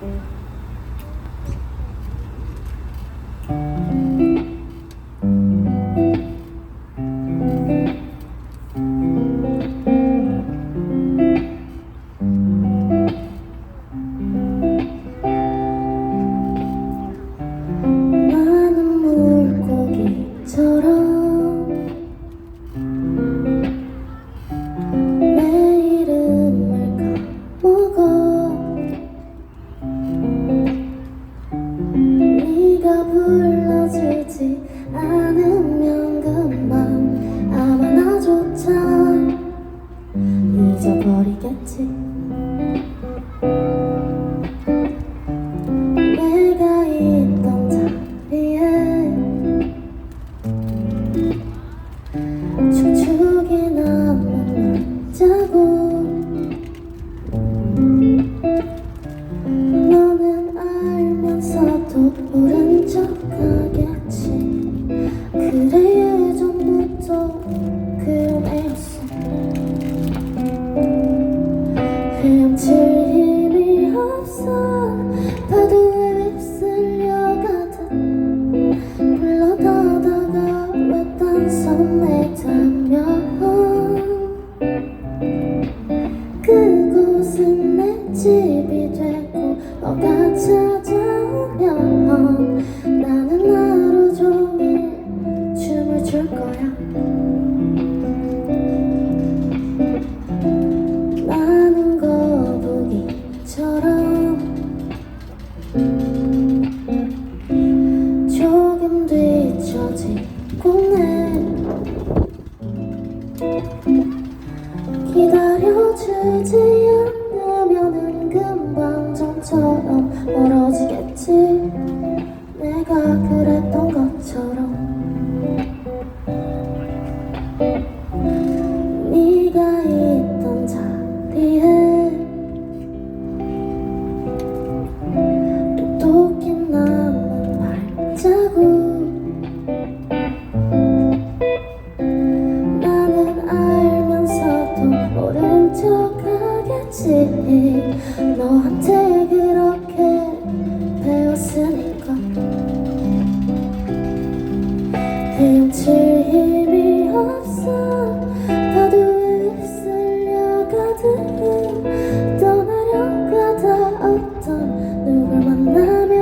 나 불러주지 않으면 금방 아마 나조차 잊어버리겠지 섬에 닿면 그곳은 내 집이 되고 너가 찾아오면 나는 하루 춤을 출 거야. 나는 거북이처럼 조금 뒤처지고 내 기다려주지 않으면은 금방 전처럼 멀어지겠지. 내가 하겠지 너한테 그렇게 배웠으니까. 헤엄칠 힘이 없어. 파도에 휩쓸려가듯 떠나려가다 어떤 누굴 만나면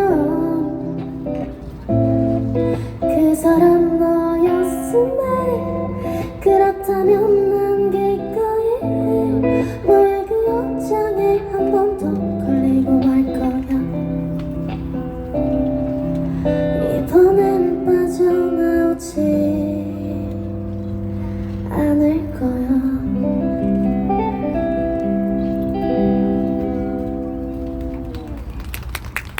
그 사람 너였음에 그렇다면 한 번 더